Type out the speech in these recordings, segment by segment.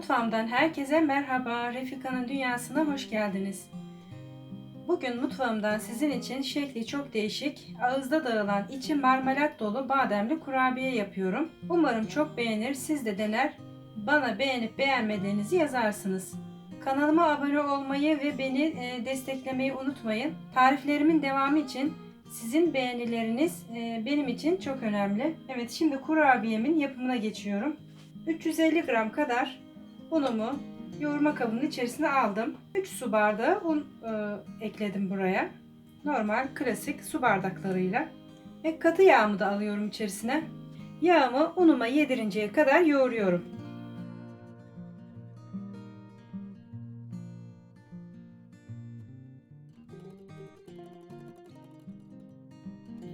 Mutfağımdan herkese merhaba. Refika'nın dünyasına hoş geldiniz. Bugün mutfağımdan sizin için şekli çok değişik, ağızda dağılan, içi marmelat dolu bademli kurabiye yapıyorum. Umarım çok beğenir, siz de dener, bana beğenip beğenmediğinizi yazarsınız. Kanalıma abone olmayı ve beni e, desteklemeyi unutmayın. Tariflerimin devamı için sizin beğenileriniz e, benim için çok önemli. Evet şimdi kurabiyemin yapımına geçiyorum. 350 gram kadar unumu yoğurma kabının içerisine aldım. 3 su bardağı un e, ekledim buraya. Normal klasik su bardaklarıyla. Ve katı yağımı da alıyorum içerisine. Yağımı unuma yedirinceye kadar yoğuruyorum.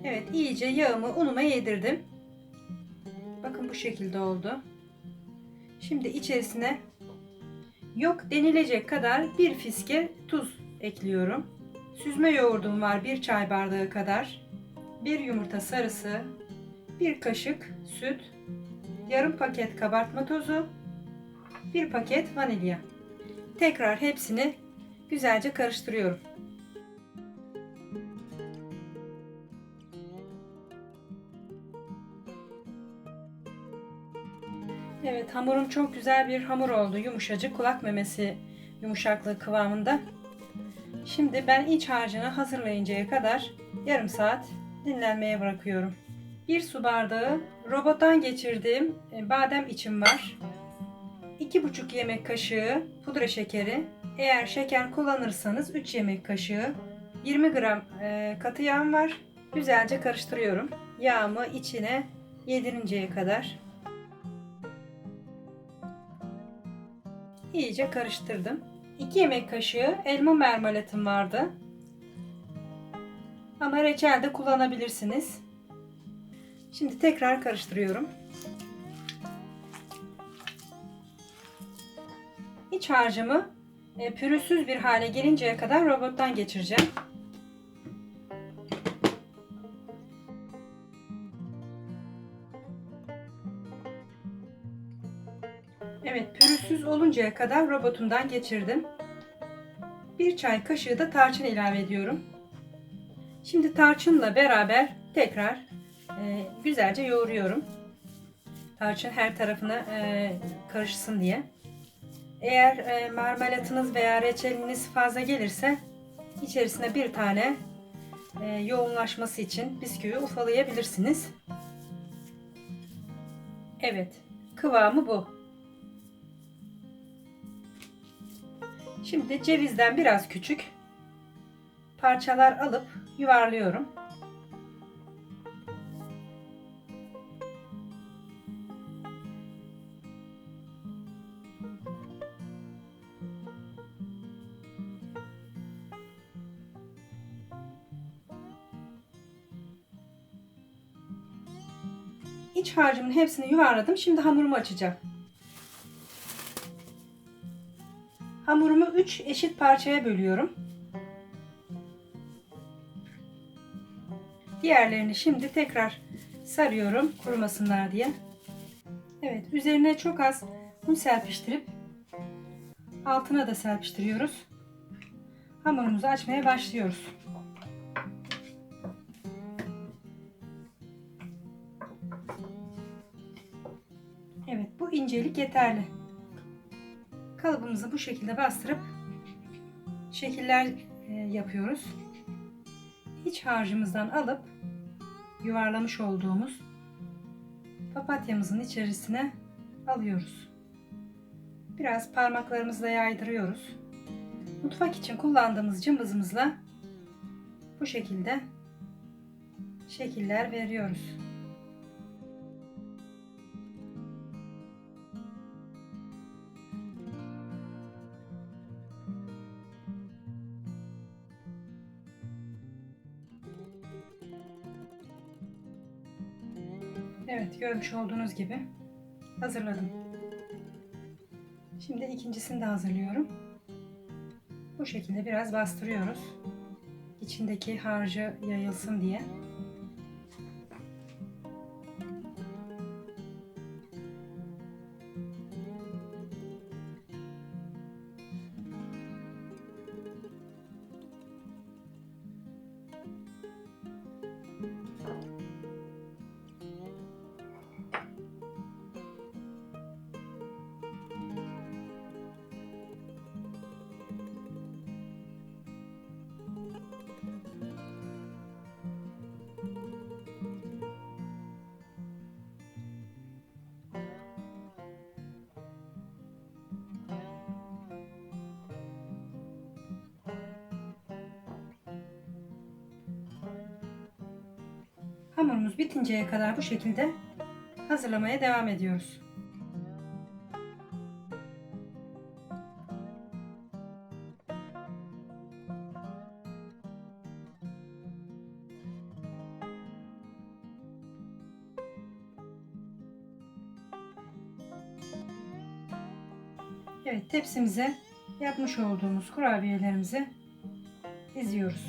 Evet iyice yağımı unuma yedirdim. Bakın bu şekilde oldu. Şimdi içerisine yok denilecek kadar bir fiske tuz ekliyorum. Süzme yoğurdum var bir çay bardağı kadar. Bir yumurta sarısı, bir kaşık süt, yarım paket kabartma tozu, bir paket vanilya. Tekrar hepsini güzelce karıştırıyorum. Evet hamurum çok güzel bir hamur oldu. Yumuşacık kulak memesi yumuşaklığı kıvamında. Şimdi ben iç harcını hazırlayıncaya kadar yarım saat dinlenmeye bırakıyorum. Bir su bardağı robottan geçirdiğim e, badem içim var. 2,5 yemek kaşığı pudra şekeri. Eğer şeker kullanırsanız 3 yemek kaşığı. 20 gram e, katı yağım var. Güzelce karıştırıyorum. Yağımı içine yedirinceye kadar. İyice karıştırdım. 2 yemek kaşığı elma marmelatım vardı. Ama reçel de kullanabilirsiniz. Şimdi tekrar karıştırıyorum. İç harcımı e, pürüzsüz bir hale gelinceye kadar robottan geçireceğim. Evet pürüzsüz oluncaya kadar robotumdan geçirdim. Bir çay kaşığı da tarçın ilave ediyorum. Şimdi tarçınla beraber tekrar e, güzelce yoğuruyorum. Tarçın her tarafına e, karışsın diye. Eğer e, marmelatınız veya reçeliniz fazla gelirse içerisine bir tane e, yoğunlaşması için bisküvi ufalayabilirsiniz. Evet kıvamı bu. Şimdi cevizden biraz küçük parçalar alıp yuvarlıyorum. İç harcımın hepsini yuvarladım. Şimdi hamurumu açacağım. Hamurumu 3 eşit parçaya bölüyorum. Diğerlerini şimdi tekrar sarıyorum kurumasınlar diye. Evet üzerine çok az un serpiştirip altına da serpiştiriyoruz. Hamurumuzu açmaya başlıyoruz. Evet bu incelik yeterli kalıbımızı bu şekilde bastırıp şekiller e, yapıyoruz. İç harcımızdan alıp yuvarlamış olduğumuz papatyamızın içerisine alıyoruz. Biraz parmaklarımızla yaydırıyoruz. Mutfak için kullandığımız cımbızımızla bu şekilde şekiller veriyoruz. Evet görmüş olduğunuz gibi hazırladım. Şimdi ikincisini de hazırlıyorum. Bu şekilde biraz bastırıyoruz. İçindeki harcı yayılsın diye. Hamurumuz bitinceye kadar bu şekilde hazırlamaya devam ediyoruz. Evet tepsimize yapmış olduğumuz kurabiyelerimizi diziyoruz.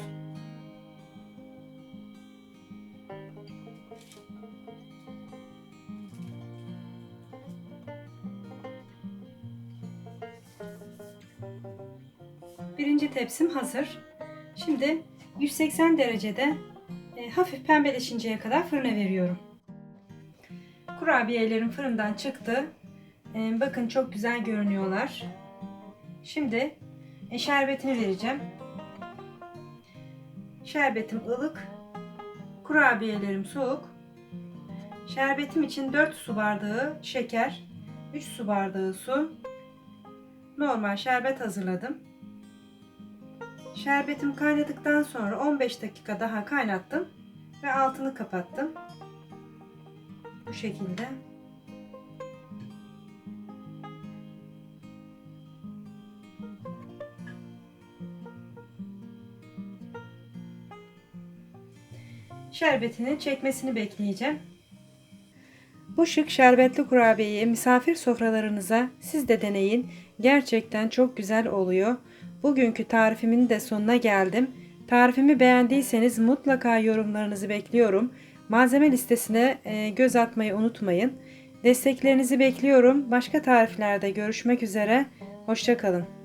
Birinci tepsim hazır. Şimdi 180 derecede e, hafif pembeleşinceye kadar fırına veriyorum. Kurabiyelerim fırından çıktı. E, bakın çok güzel görünüyorlar. Şimdi e, şerbetini vereceğim. Şerbetim ılık. Kurabiyelerim soğuk. Şerbetim için 4 su bardağı şeker, 3 su bardağı su, normal şerbet hazırladım. Şerbetim kaynadıktan sonra 15 dakika daha kaynattım ve altını kapattım. Bu şekilde. Şerbetinin çekmesini bekleyeceğim. Bu şık şerbetli kurabiyeyi misafir sofralarınıza siz de deneyin. Gerçekten çok güzel oluyor. Bugünkü tarifimin de sonuna geldim. Tarifimi beğendiyseniz mutlaka yorumlarınızı bekliyorum. Malzeme listesine e, göz atmayı unutmayın. Desteklerinizi bekliyorum. Başka tariflerde görüşmek üzere. Hoşçakalın.